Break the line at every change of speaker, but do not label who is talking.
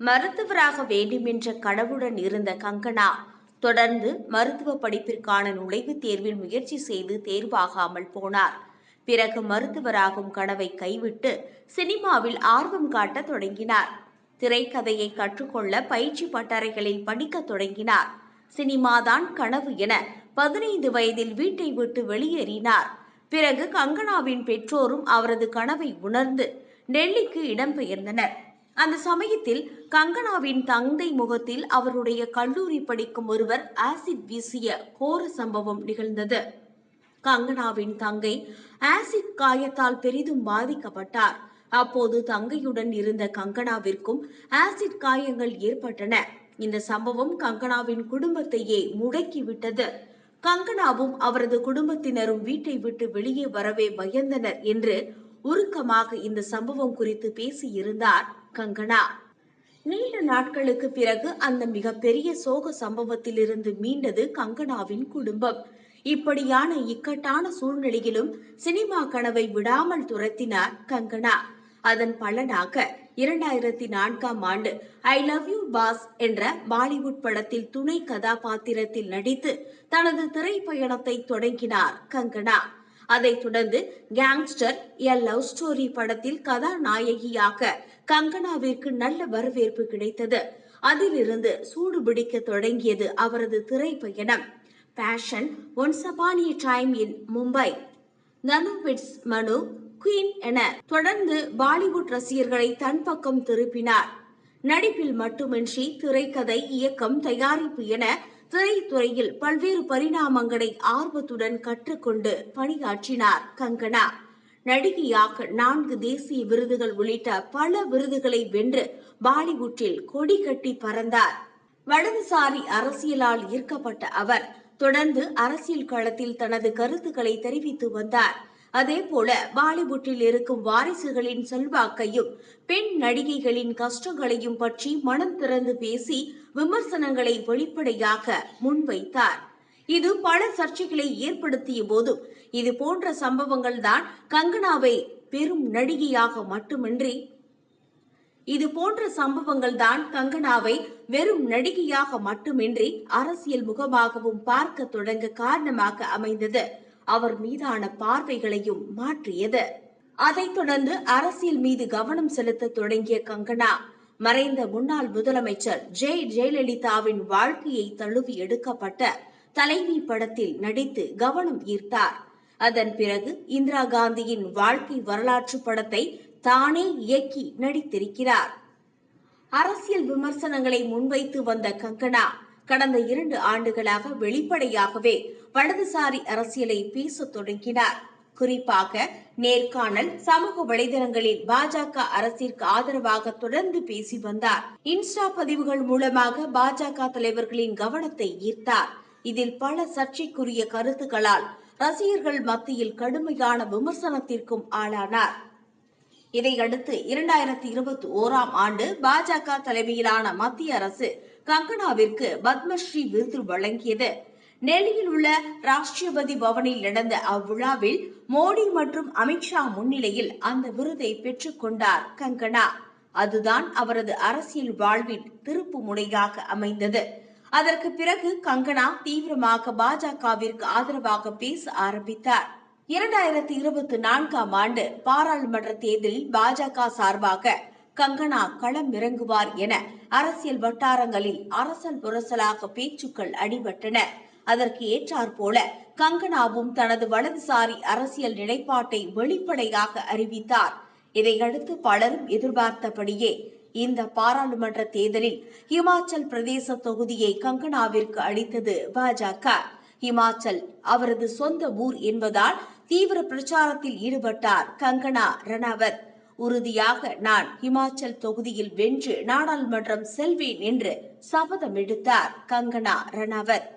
மருத்துவராக வேண்டுமென்ற கனவுடன் இருந்த கங்கனா தொடர்ந்து மருத்துவ படிப்பிற்கான நுழைவுத் தேர்வில் முயற்சி செய்து தேர்வாகாமல் போனார். பிறகு மருத்துவராகும் கனவை கைவிட்டு சினிமாவில் ஆர்வம் காட்டத் தொடங்கினார். திரைக்கதையை கற்றுக்கொள்ள பயிற்சி பட்டறைகளில் படிக்கத் தொடங்கினார். சினிமாதான் கனவு என பதினைந்து வயதில் வீட்டை விட்டு வெளியேறினார். பிறகு கங்கனாவின் பெற்றோரும் அவரது கனவை உணர்ந்து டெல்லிக்கு இடம்பெயர்ந்தனர். அந்த சமயத்தில் கங்கனாவின் தந்தை முகத்தில் அவருடைய கல்லூரி படிக்கும் ஒருவர் ஆசிட் வீசிய கோர சம்பவம் நிகழ்ந்தது. கங்கனாவின் தங்கை ஆசிட் காயத்தால் பெரிதும் பாதிக்கப்பட்டார். அப்போது தங்கையுடன் இருந்த கங்கனாவிற்கும் ஆசிட் காயங்கள் ஏற்பட்டன. இந்த சம்பவம் கங்கனாவின் குடும்பத்தையே முடக்கிவிட்டது. கங்கனாவும் அவரது குடும்பத்தினரும் வீட்டை விட்டு வெளியே வரவே பயந்தனர் என்று உருக்கமாக இந்த சம்பவம் குறித்து பேசியிருந்தார். கங்கனா நீண்ட நாட்களுக்கு பிறகு அந்த மிகப்பெரிய சோக சம்பவத்திலிருந்து மீண்டது கங்கனாவின் குடும்பம். இப்படியான இக்கட்டான சூழ்நிலையிலும் சினிமா கனவை விடாமல் துரத்தினார் கங்கனா அதன் பலனாக இரண்டாயிரத்தி நான்காம் ஆண்டு ஐ லவ் யூ பாஸ் என்ற பாலிவுட் படத்தில் துணை கதாபாத்திரத்தில் நடித்து தனது திரைப்பயணத்தை தொடங்கினார் கங்கனா அதைத் தொடர்ந்து கேங்ஸ்டர் எ லவ் ஸ்டோரி படத்தில் கதாநாயகியாக கங்கனாவிற்கு நல்ல வரவேற்பு கிடைத்தது. அதிலிருந்து சூடுபிடிக்க தொடங்கியது அவரது திரைப்பயணம். Fashion once upon time in Mumbai Tanu weds Manu queen என தொடர்ந்து பாலிவுட் ரசிகர்களை தன் பக்கம் திருப்பினார். நடிப்பில் மட்டுமின்றி திரைக்கதை இயக்கம் தயாரிப்பு என திரைத்துறையில் பல்வேறு பரிணாமங்களை ஆர்வத்துடன் கற்றுக்கொண்டு பணியாற்றினார் கங்கனா. நடிகையாக நான்கு தேசிய விருதுகள் உள்ளிட்ட பல விருதுகளை வென்று பாலிவுட்டில் கொடி கட்டி பறந்தார். வலதுசாரி அரசியலால் ஈர்க்கப்பட்ட அவர் தொடர்ந்து அரசியல் களத்தில் தனது கருத்துக்களை தெரிவித்து வந்தார். அதேபோல பாலிவுட்டில் இருக்கும் வாரிசுகளின் செல்வாக்கையும் பெண் நடிகைகளின் கஷ்டங்களையும் பற்றி மனம் திறந்து பேசி விமர்சனங்களை வெளிப்படையாக முன்வைத்தார். இது பல சர்ச்சைகளை ஏற்படுத்திய போதும் இது போன்ற சம்பவங்கள் தான் கங்கனாவை பெரும் நடிகையாக மட்டுமின்றி இது போன்ற சம்பவங்கள் தான் கங்கனாவை வெறும் நடிகையாக மட்டுமின்றி அரசியல் முகமாகவும் பார்க்க தொடங்க காரணமாக அமைந்தது. அவர் மீதான பார்வைகளையும் மாற்றியது. அதைத் தொடர்ந்து அரசியல் மீது கவனம் செலுத்த தொடங்கிய கங்கனா மறைந்த முன்னாள் முதலமைச்சர் ஜெய் ஜெயலலிதாவின் வாழ்க்கையை தழுவி எடுக்கப்பட்ட தலைவி படத்தில் நடித்து கவனம் ஈர்த்தார். அதன் பிறகு இந்திரா காந்தியின் வாழ்க்கை வரலாற்று படத்தை தானே இயக்கி நடித்திருக்கிறார். அரசியல் விமர்சனங்களை முன்வைத்து வந்த கங்கனா கடந்த இரண்டு ஆண்டுகளாக வெளிப்படையாகவே வலதுசாரி அரசியலை பேசத் தொடங்கினார். குறிப்பாக நேர்காணல் சமூக வலைதளங்களில் பாஜக அரசிற்கு ஆதரவாக தொடர்ந்து பேசி வந்தார். இன்ஸ்டா பதிவுகள் மூலமாக பாஜக தலைவர்களின் கவனத்தை ஈர்த்தார். இதில் பல சர்ச்சைக்குரிய கருத்துக்களால் ரசிகர்கள் மத்தியில் கடுமையான விமர்சனத்திற்கும் ஆளானார். இதையடுத்து இரண்டாயிரத்தி இருபத்தி ஓராம் ஆண்டு பாஜக தலைமையிலான மத்திய அரசு கங்கனாவிற்கு பத்மஸ்ரீ விருது வழங்கியது. டெல்லியில் உள்ள ராஷ்டிரபதி பவனில் நடந்த அவ்விழாவில் மோடி மற்றும் அமித்ஷா முன்னிலையில் அந்த விருதை பெற்றுக் கொண்டார் கங்கனா. அதுதான் அவரது அரசியல் வாழ்வின் திருப்பு முனையாக அமைந்தது. அதற்கு பிறகு கங்கனா தீவிரமாக பாஜகவிற்கு ஆதரவாக பேச ஆரம்பித்தார். இரண்டாயிரத்தி இருபத்தி நான்காம் ஆண்டு பாராளுமன்ற தேர்தலில் பாஜக சார்பாக கங்கனா களம் இறங்குவார் என அரசியல் வட்டாரங்களில் அரசல் புரசலாக பேச்சுக்கள் அடிபட்டன. அதற்கு ஏற்றாற்போல கங்கனாவும் தனது வலதுசாரி அரசியல் நிலைப்பாட்டை வெளிப்படையாக அறிவித்தார். இதையடுத்து பலரும் எதிர்பார்த்தபடியே இந்த பாராளுமன்ற தேர்தலில் இமாச்சல் பிரதேச தொகுதியை கங்கனாவிற்கு அளித்தது பாஜக. இமாச்சல் அவரது சொந்த ஊர் என்பதால் தீவிர பிரச்சாரத்தில் ஈடுபட்டார் கங்கனா ரணாவத். உறுதியாக நான் இமாச்சல் தொகுதியில் வென்று நாடாளுமன்றம் செல்வேன் என்று சபதம் எடுத்தார் கங்கனா ரணாவத்.